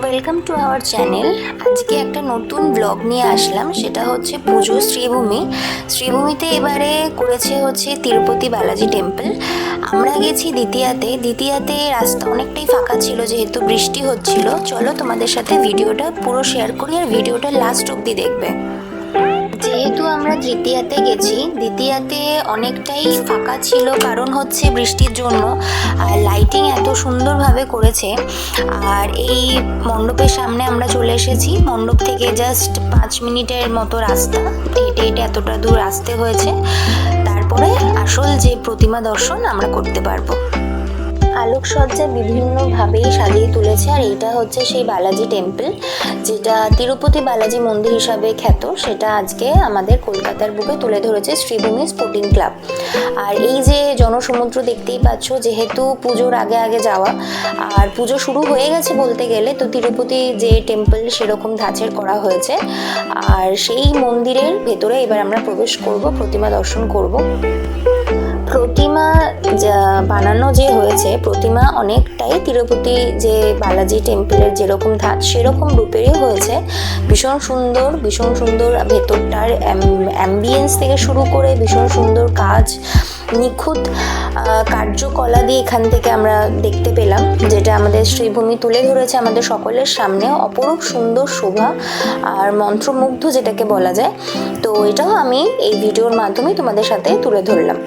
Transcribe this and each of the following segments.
Welcome to our channel আজকে একটা নতুন ব্লগ নিয়ে আসলাম, সেটা হচ্ছে পুজো শ্রীভূমি। শ্রীভূমিতে এবারে করেছে হচ্ছে তিরুপতি বালাজি টেম্পল আমরা গেছি দ্বিতীয়াতে। দ্বিতীয়াতে রাস্তা অনেকটাই ফাঁকা ছিল, যেহেতু বৃষ্টি হচ্ছিল। চলো তোমাদের সাথে ভিডিওটা পুরো শেয়ার করি আর ভিডিওটা লাস্ট অব্দি দেখবে। যেহেতু আমরা তৃতীয়াতে গেছি, দ্বিতীয়াতে অনেকটাই ফাঁকা ছিল কারণ হচ্ছে বৃষ্টির জন্য, আর লাইটিং এত সুন্দরভাবে করেছে। আর এই মণ্ডপের সামনে আমরা চলে এসেছি, মণ্ডপ থেকে জাস্ট পাঁচ মিনিটের মতো রাস্তা, হেঁটে হেঁটে এতটা দূর আসতে হয়েছে। তারপরে আসল যে প্রতিমা দর্শন আমরা করতে পারব। আলোকসজ্জা বিভিন্নভাবেই সাজিয়ে তুলেছে, আর এইটা হচ্ছে সেই বালাজি টেম্পল, যেটা তিরুপতি বালাজি মন্দির হিসাবে খ্যাত, সেটা আজকে আমাদের কলকাতার বুকে তুলে ধরেছে শ্রীভূমি স্পোর্টিং ক্লাব। আর এই যে জনসমুদ্র দেখতেই পাচ্ছ, যেহেতু পুজোর আগে আগে যাওয়া, আর পুজো শুরু হয়ে গেছে বলতে গেলে, তো তিরুপতি যে টেম্পল সেরকম ধাঁচের করা হয়েছে, আর সেই মন্দিরের ভেতরে এবার আমরা প্রবেশ করব, প্রতিমা দর্শন করব। প্রতিমা বানানো যে হয়েছে, প্রতিমা অনেকটাই তিরুপতি যে বালাজি টেম্পলের যেরকম ধাত সেরকম রূপেরই হয়েছে। ভীষণ সুন্দর ভীষণ সুন্দর ভেতরটার অ্যাম্বিয়েন্স থেকে শুরু করে ভীষণ সুন্দর কাজ নিখুঁত কার্যকলা দিয়ে এখান থেকে আমরা দেখতে পেলাম, যেটা আমাদের শ্রীভূমি তুলে ধরেছে আমাদের সকলের সামনে। অপরূপ সুন্দর শোভা আর মন্ত্রমুগ্ধ যেটাকে বলা যায়। তো এটাও আমি এই ভিডিওর মাধ্যমে তোমাদের সাথে তুলে ধরলাম।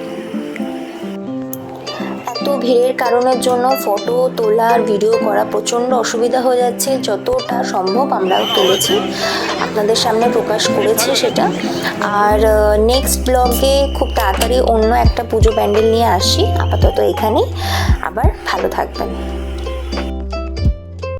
এত ভিড়ের কারণের জন্য ফটো তোলা আর ভিডিও করা প্রচণ্ড অসুবিধা হয়ে যাচ্ছে, যতটা সম্ভব আমরা তুলেছি। আপনাদের সামনে প্রকাশ করেছি সেটা। আর নেক্সট ব্লগে খুব তাড়াতাড়ি অন্য একটা পুজো প্যান্ডেল নিয়ে আসি, আপাতত এখানেই। আবার ভালো থাকবেন।